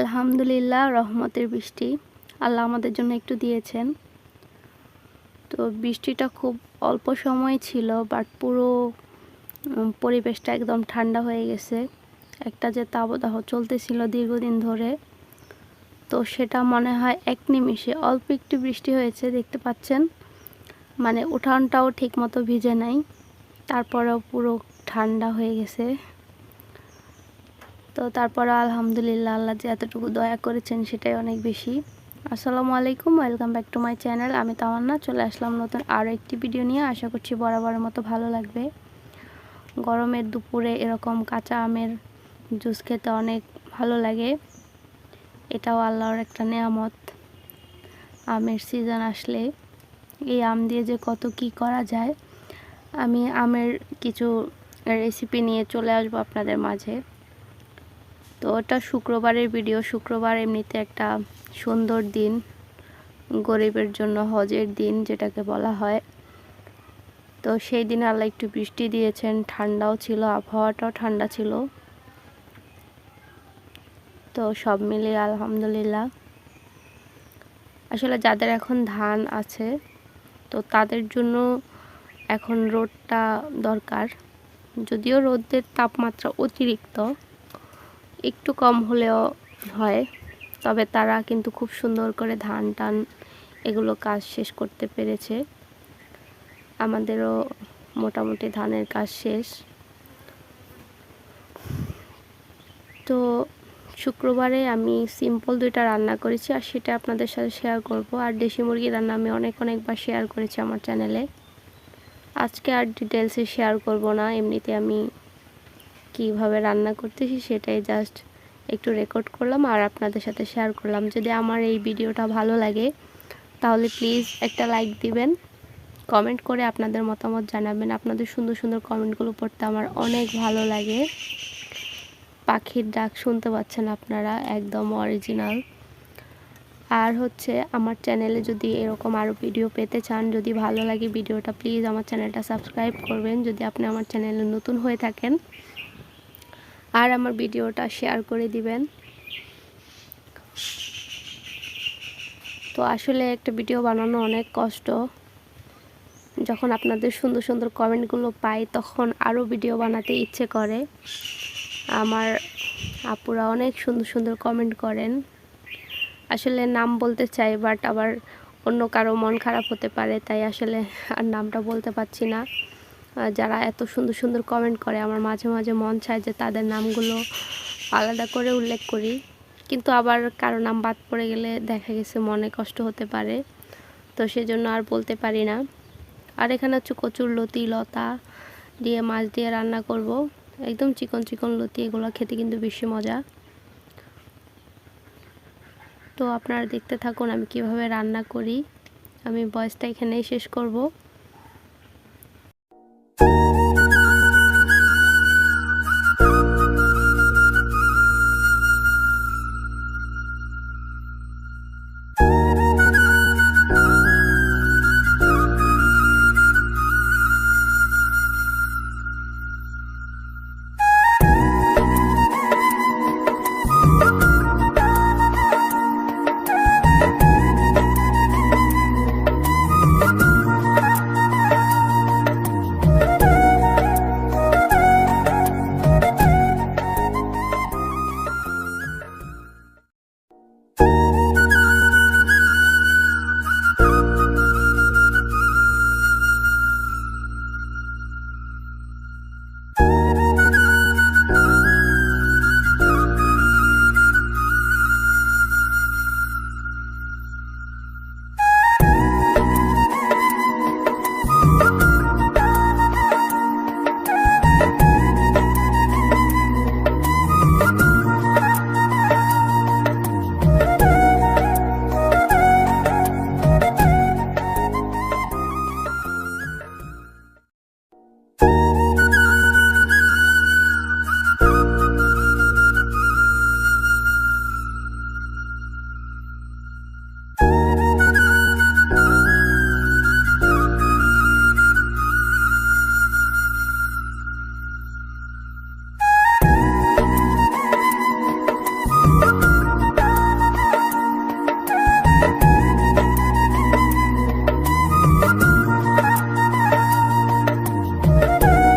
আলহামদুলিল্লাহ, রহমতের বৃষ্টি। আল্লাহ আমাদের জন্য একটু দিয়েছেন। তো বৃষ্টিটা খুব অল্প সময় ছিল বাট পুরো পরিবেশটা একদম ঠান্ডা হয়ে গেছে। একটা যে তাবদাহ চলতেছিল দীর্ঘদিন ধরে, তো সেটা মনে হয় এক নিমিষে অল্প একটু বৃষ্টি হয়েছে, দেখতে পাচ্ছেন। মানে উঠানটাও ঠিক মতো ভিজে নাই, তারপরেও পুরো ঠান্ডা হয়ে গেছে। তো তারপরে আলহামদুলিল্লাহ আল্লাহ যে এতটুকু দয়া করেছেন সেটাই অনেক বেশি। আসসালামু আলাইকুম, welcome back to my channel. আমি তামান্না চলে আসলাম নতুন আরও একটি ভিডিও নিয়ে। আশা করছি বরাবরের মতো ভালো লাগবে। গরমের দুপুরে এরকম কাঁচা আমের জুস খেতে অনেক ভালো লাগে। এটাও আল্লাহর একটা নেয়ামত। আমের সিজন আসলে এই আম দিয়ে যে কত কি করা যায়, আমি আমের কিছু রেসিপি নিয়ে চলে আসব আপনাদের মাঝে। তো ওটা শুক্রবারের ভিডিও শুক্রবার এমনিতে একটা সুন্দর দিন, গরিবের জন্য হজের দিন যেটাকে বলা হয়। তো সেই দিন আল্লাহ একটু বৃষ্টি দিয়েছেন, ঠান্ডাও ছিল, আবহাওয়াটাও ঠান্ডা ছিল। তো সব মিলিয়ে আলহামদুলিল্লাহ। আসলে যাদের এখন ধান আছে, তো তাদের জন্য এখন রোদটা দরকার। যদিও রোদের তাপমাত্রা অতিরিক্ত একটু কম হলেও হয়, তবে তারা কিন্তু খুব সুন্দর করে ধান টান এগুলো কাজ শেষ করতে পেরেছে। আমাদেরও মোটামুটি ধানের কাজ শেষ। তো শুক্রবারে আমি সিম্পল দুইটা রান্না করেছি আর সেটা আপনাদের সাথে শেয়ার করব। আর দেশি মুরগি রান্না আমি অনেক অনেকবার শেয়ার করেছি আমার চ্যানেলে আজকে আর ডিটেলসে শেয়ার করব না, এমনিতে আমি কীভাবে রান্না করতেছি সেটাই জাস্ট একটু রেকর্ড করলাম আর আপনাদের সাথে শেয়ার করলাম। যদি আমার এই ভিডিওটা ভালো লাগে, তাহলে প্লিজ একটা লাইক দিবেন। কমেন্ট করে আপনাদের মতামত জানাবেন। আপনাদের সুন্দর সুন্দর কমেন্টগুলো পড়তে আমার অনেক ভালো লাগে। পাখির ডাক শুনতে পাচ্ছেন আপনারা, একদম অরিজিনাল আর হচ্ছে, আমার চ্যানেলে যদি এরকম আরও ভিডিও পেতে চান, যদি ভালো লাগে ভিডিওটা প্লিজ আমার চ্যানেলটা সাবস্ক্রাইব করবেন। যদি আপনি আমার চ্যানেলে নতুন হয়ে থাকেন আর আমার ভিডিওটা শেয়ার করে দিবেন। তো আসলে একটা ভিডিও বানানো অনেক কষ্ট। যখন আপনাদের সুন্দর সুন্দর কমেন্টগুলো পাই, তখন আরও ভিডিও বানাতে ইচ্ছে করে। আমার আপুরা অনেক সুন্দর সুন্দর কমেন্ট করেন। আসলে নাম বলতে চাই বাট আবার অন্য কারও মন খারাপ হতে পারে, তাই আসলে আর নামটা বলতে পারছি না। যারা এত সুন্দর সুন্দর কমেন্ট করে, আমার মাঝে মাঝে মন চায় যে তাদের নামগুলো আলাদা করে উল্লেখ করি। কিন্তু আবার কারও নাম বাদ পড়ে গেলে দেখা গেছে মনে কষ্ট হতে পারে। তো সেজন্য আর বলতে পারি না। আর এখানে হচ্ছে কচুর লতি, লতা দিয়ে মাছ দিয়ে রান্না করব। একদম চিকন চিকন লতি, এগুলো খেতে কিন্তু বেশি মজা। তো আপনারা দেখতে থাকুন আমি কীভাবে রান্না করি। আমি বয়সটা এখানেই শেষ করব।